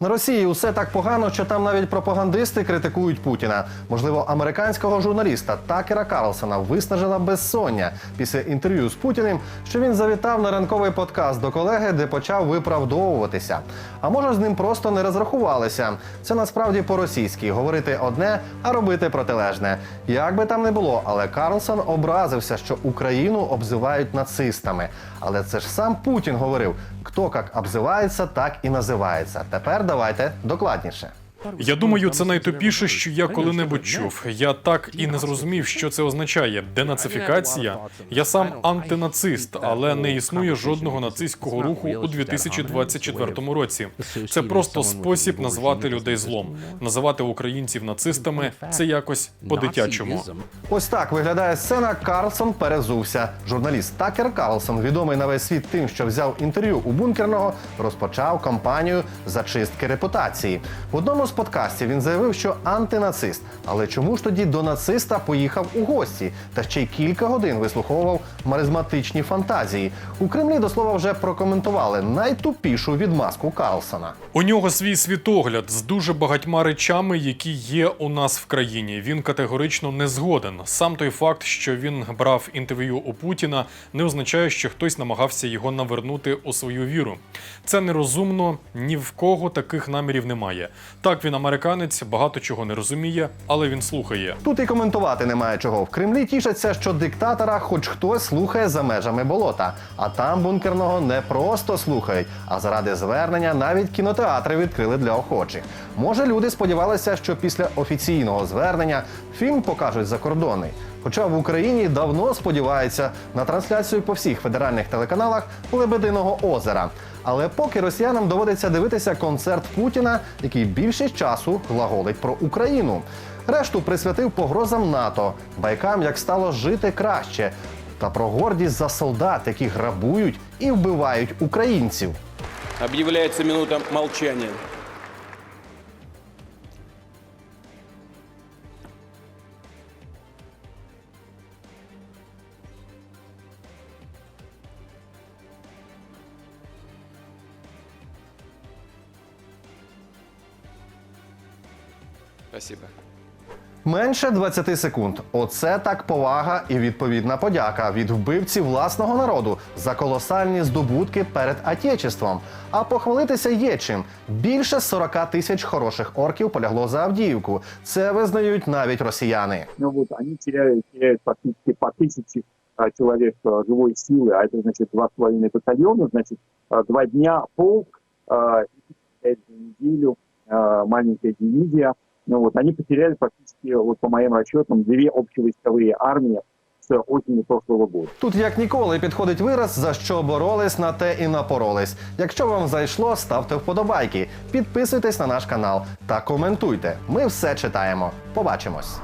На Росії усе так погано, що там навіть пропагандисти критикують Путіна. Можливо, американського журналіста Такера Карлсона виснажила безсоння після інтерв'ю з Путіним, що він завітав на ранковий подкаст до колеги, де почав виправдовуватися. А може, з ним просто не розрахувалися. Це насправді по-російськи говорити одне, а робити протилежне. Як би там не було, але Карлсон образився, що Україну обзивають нацистами. Але це ж сам Путін говорив: хто як обзивається, так і називається. Тепер давайте докладніше. Я думаю, це найтупіше, що я коли-небудь чув. Я так і не зрозумів, що це означає. Денацифікація. Я сам антинацист, але не існує жодного нацистського руху у 2024 році. Це просто спосіб назвати людей злом. Називати українців нацистами це якось по-дитячому. Ось так виглядає сцена. Карлсон перезувся. Журналіст Такер Карлсон, відомий на весь світ тим, що взяв інтерв'ю у бункерного, розпочав кампанію зачистки репутації. В одному з подкастів він заявив, що антинацист. Але чому ж тоді до нациста поїхав у гості та ще й кілька годин вислуховував маразматичні фантазії? У Кремлі до слова вже прокоментували найтупішу відмазку Карлсона. У нього свій світогляд з дуже багатьма речами, які є у нас в країні. Він категорично не згоден. Сам той факт, що він брав інтерв'ю у Путіна, не означає, що хтось намагався його навернути у свою віру. Це нерозумно, ні в кого таких намірів немає. Так він американець, багато чого не розуміє, але він слухає. Тут і коментувати немає чого. В Кремлі тішаться, що диктатора хоч хтось слухає за межами болота. А там бункерного не просто слухають, а заради звернення навіть кінотеатри відкрили для охочих. Може, люди сподівалися, що після офіційного звернення фільм покажуть закордонний. Хоча в Україні давно сподіваються на трансляцію по всіх федеральних телеканалах Лебединого озера. Але поки росіянам доводиться дивитися концерт Путіна, який більшість часу глаголить про Україну. Решту присвятив погрозам НАТО, байкам, як стало жити краще, та про гордість за солдат, які грабують і вбивають українців. Объявляется минута молчания. Спасибо. Менше 20 секунд. Оце так повага і відповідна подяка від вбивці власного народу за колосальні здобутки перед Отечеством. А похвалитися є чим. Більше 40 тисяч хороших орків полягло за Авдіївку. Це визнають навіть росіяни. ну вот они теряют, теряют практически по тысяче а, человек а, живой силы, а это значит два с половиной батальона, значит а, два дня полк, а, и теряет за неделю а, маленькая дивизия. Ну вот они потеряли практически, вот по моим расчетам, две общевойсковые армии с осени прошлого года. Тут як ніколи підходить вираз, за що боролись, на те і напоролись. Якщо вам зайшло, ставте вподобайки, підписуйтесь на наш канал та коментуйте. Ми все читаємо. Побачимось.